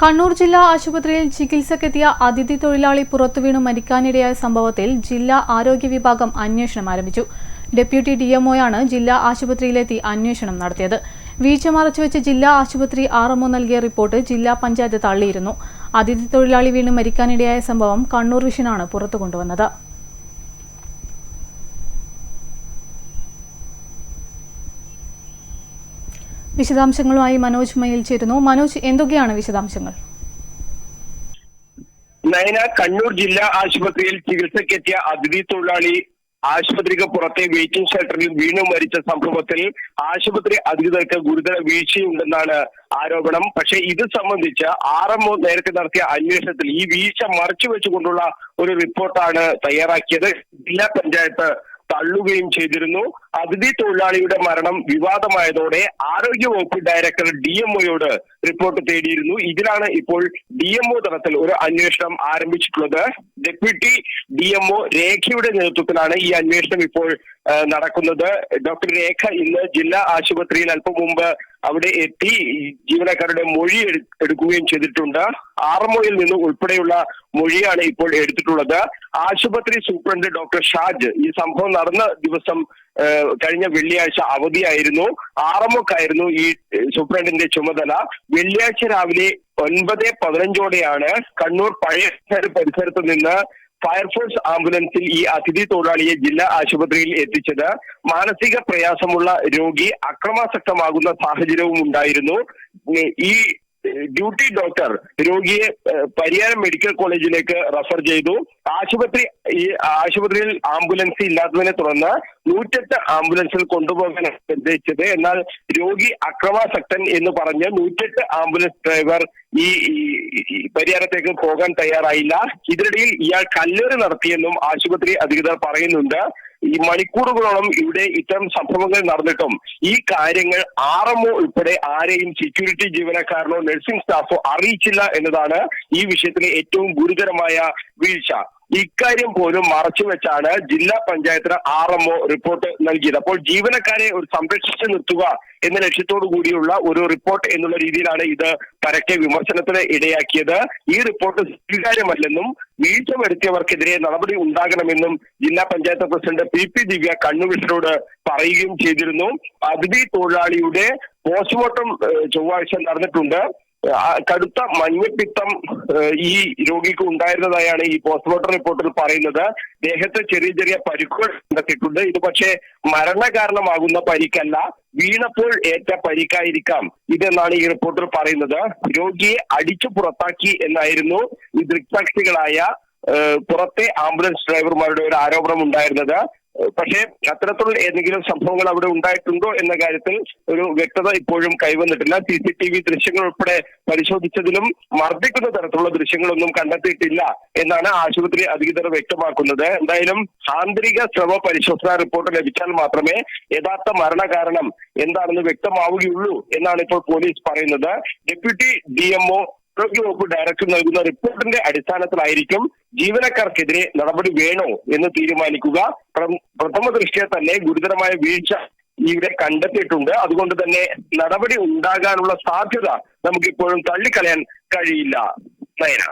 കണ്ണൂർ ജില്ലാ ആശുപത്രിയിൽ ചികിത്സക്കെത്തിയ അതിഥി തൊഴിലാളി പുറത്തുവീണു മരിക്കാനിടയായ സംഭവത്തിൽ ജില്ലാ ആരോഗ്യ വിഭാഗം അന്വേഷണം ആരംഭിച്ചു. ഡെപ്യൂട്ടി ഡിഎംഒയാണ് ജില്ലാ ആശുപത്രിയിലെത്തി അന്വേഷണം നടത്തിയത്. വീഴ്ച മറച്ചുവെച്ച് ജില്ലാ ആശുപത്രി ആർഎംഒ നൽകിയ റിപ്പോർട്ട് ജില്ലാ പഞ്ചായത്ത് തള്ളിയിരുന്നു. അതിഥി തൊഴിലാളി വീണ് മരിക്കാനിടയായ സംഭവം കണ്ണൂർ വിഷനാണ് പുറത്തു കൊണ്ടുവന്നത്. വിശദാംശങ്ങളുമായി മനോജ് മയിൽ ചേരുന്നു. മനോജ് എന്തൊക്കെയാണ് വിശദാംശങ്ങൾ? നയന കണ്ണൂർ ജില്ലാ ആശുപത്രിയിൽ ചികിത്സക്കെത്തിയ അതിഥി തൊഴിലാളി ആശുപത്രിക്ക് പുറത്തെ വെയിറ്റിംഗ് ഷെൽട്ടറിൽ വീണു മരിച്ച സംഭവത്തിൽ ആശുപത്രി അധികൃതർക്ക് ഗുരുതര വീഴ്ചയുണ്ടെന്നാണ് ആരോപണം. പക്ഷെ ഇത് സംബന്ധിച്ച് ആർ എം നേരത്തെ നടത്തിയ അന്വേഷണത്തിൽ ഈ വീഴ്ച മറച്ചു വെച്ചുകൊണ്ടുള്ള ഒരു റിപ്പോർട്ടാണ് തയ്യാറാക്കിയത്. ജില്ലാ പഞ്ചായത്ത് തള്ളുകയും ചെയ്തിരുന്നു. അതിഥി തൊഴിലാളിയുടെ മരണം വിവാദമായതോടെ ആരോഗ്യവകുപ്പ് ഡയറക്ടർ ഡി എംഒയോട് റിപ്പോർട്ട് തേടിയിരുന്നു. ഇതിലാണ് ഇപ്പോൾ ഡി എംഒ തലത്തിൽ ഒരു അന്വേഷണം ആരംഭിച്ചിട്ടുള്ളത്. ഡെപ്യൂട്ടി ഡി എംഒ രേഖയുടെ നേതൃത്വത്തിലാണ് ഈ അന്വേഷണം ഇപ്പോൾ നടക്കുന്നത്. ഡോക്ടർ രേഖ ഇന്ന് ജില്ലാ ആശുപത്രിയിൽ അല്പം മുമ്പ് അവിടെ എത്തി. ജീവനക്കാരുടെ മൊഴി എടു- എടുക്കുകയും ചെയ്തിട്ടുണ്ട്. ആർമോയിൽ നിന്ന് ഉൾപ്പെടെയുള്ള മൊഴിയാണ് ഇപ്പോൾ എടുത്തിട്ടുള്ളത്. ആശുപത്രി സൂപ്രണ്ട് ഡോക്ടർ ഷാജ് ഈ സംഭവം നടന്ന ദിവസം കഴിഞ്ഞ വെള്ളിയാഴ്ച അവധിയായിരുന്നു. ആറമ്മക്കായിരുന്നു ഈ സൂപ്രണ്ടിന്റെ ചുമതല. വെള്ളിയാഴ്ച രാവിലെ ഒൻപത് പതിനഞ്ചോടെയാണ് കണ്ണൂർ പഴയ പരിസരത്ത് നിന്ന് ഫയർഫോഴ്സ് ആംബുലൻസിൽ ഈ അതിഥി തൊഴിലാളിയെ ജില്ലാ ആശുപത്രിയിൽ എത്തിച്ചത്. മാനസിക പ്രയാസമുള്ള രോഗി അക്രമാസക്തമാകുന്ന സാഹചര്യവും ഉണ്ടായിരുന്നു. ഈ ഡ്യൂട്ടി ഡോക്ടർ രോഗിയെ പരിയാരം മെഡിക്കൽ കോളേജിലേക്ക് റഫർ ചെയ്തു. ആശുപത്രി ഈ ആശുപത്രിയിൽ ആംബുലൻസ് ഇല്ലാത്തതിനെ തുടർന്ന് നൂറ്റെട്ട് ആംബുലൻസിൽ കൊണ്ടുപോകാൻ നിർദ്ദേശിച്ചത്. എന്നാൽ രോഗി അക്രമാസക്തൻ എന്ന് പറഞ്ഞ് നൂറ്റെട്ട് ആംബുലൻസ് ഡ്രൈവർ ഈ പരിയാരത്തേക്ക് പോകാൻ തയ്യാറായില്ല. ഇതിനിടയിൽ ഇയാൾ കല്ലേറ് നടത്തിയെന്നും ആശുപത്രി അധികൃതർ പറയുന്നുണ്ട്. ഈ മണിക്കൂറുകളോളം ഇവിടെ ഇത്തരം സംഭവങ്ങൾ നടന്നിട്ടും ഈ കാര്യങ്ങൾ ആർ എംഒ ഉൾപ്പെടെ ആരെയും സെക്യൂരിറ്റി ജീവനക്കാരനോ നഴ്സിംഗ് സ്റ്റാഫോ അറിയിച്ചില്ല എന്നതാണ് ഈ വിഷയത്തിലെ ഏറ്റവും ഗുരുതരമായ വീഴ്ച. ഇക്കാര്യം പോലും മറച്ചുവെച്ചാണ് ജില്ലാ പഞ്ചായത്തിന് ആർ എം ഒ റിപ്പോർട്ട് നൽകിയത്. അപ്പോൾ ജീവനക്കാരെ ഒരു സംരക്ഷിച്ചു നിർത്തുക എന്ന ലക്ഷ്യത്തോടു കൂടിയുള്ള ഒരു റിപ്പോർട്ട് എന്നുള്ള രീതിയിലാണ് ഇത് പരക്കെ വിമർശനത്തിന് ഇടയാക്കിയത്. ഈ റിപ്പോർട്ട് സ്വീകാര്യമല്ലെന്നും വീഴ്ച വരുത്തിയവർക്കെതിരെ നടപടി ഉണ്ടാകണമെന്നും ജില്ലാ panchayat president P P Divya കണ്ണുവിഷനോട് പറയുകയും ചെയ്തിരുന്നു. അതിഥി തൊഴിലാളിയുടെ പോസ്റ്റ്മോർട്ടം ചൊവ്വാഴ്ച നടന്നിട്ടുണ്ട്. കടുത്ത മഞ്ഞപ്പിത്തം പിത്തം ഈ രോഗിക്ക് ഉണ്ടായിരുന്നതായാണ് ഈ പോസ്റ്റ്മോർട്ടം റിപ്പോർട്ടിൽ പറയുന്നത്. ദേഹത്ത് ചെറിയ ചെറിയ പരിക്കുകൾ കണ്ടെത്തിയിട്ടുണ്ട്. ഇത് പക്ഷേ മരണകാരണമാകുന്ന പരിക്കല്ല. വീണപ്പോൾ ഏറ്റ പരിക്കായിരിക്കാം. ഇതെന്നാണ് ഈ റിപ്പോർട്ടിൽ പറയുന്നത്. രോഗിയെ അടിച്ചു പുറത്താക്കി എന്നായിരുന്നു ഈ ദൃക്സാക്ഷികളായ പുറത്തെ ആംബുലൻസ് ഡ്രൈവർമാരുടെ ഒരു ആരോപണം ഉണ്ടായിരുന്നത് പക്ഷേ അത്തരത്തിലുള്ള ഏതെങ്കിലും സംഭവങ്ങൾ അവിടെ ഉണ്ടായിട്ടുണ്ടോ എന്ന കാര്യത്തിൽ ഒരു വ്യക്തത ഇപ്പോഴും കൈവന്നിട്ടില്ല. സി സി ടി വി ദൃശ്യങ്ങൾ ഉൾപ്പെടെ പരിശോധിച്ചതിലും മർദ്ദിക്കുന്ന തരത്തിലുള്ള ദൃശ്യങ്ങളൊന്നും കണ്ടെത്തിയിട്ടില്ല എന്നാണ് ആശുപത്രി അധികൃതർ വ്യക്തമാക്കുന്നത്. എന്തായാലും ആന്തരിക സ്രവ പരിശോധനാ റിപ്പോർട്ട് ലഭിച്ചാൽ മാത്രമേ യഥാർത്ഥ മരണകാരണം എന്താണെന്ന് വ്യക്തമാവുകയുള്ളൂ എന്നാണ് ഇപ്പോൾ പോലീസ് പറയുന്നത്. ഡെപ്യൂട്ടി ഡി എംഒ ആരോഗ്യവകുപ്പ് ഡയറക്ടർ നൽകുന്ന റിപ്പോർട്ടിന്റെ അടിസ്ഥാനത്തിലായിരിക്കും ജീവനക്കാർക്കെതിരെ നടപടി വേണോ എന്ന് തീരുമാനിക്കുക. പ്രഥമ ദൃഷ്ടിയ തന്നെ ഗുരുതരമായ വീഴ്ച ഇവിടെ കണ്ടെത്തിയിട്ടുണ്ട്. അതുകൊണ്ട് തന്നെ നടപടി ഉണ്ടാകാനുള്ള സാധ്യത നമുക്കിപ്പോഴും തള്ളിക്കളയാൻ കഴിയില്ല. നയന.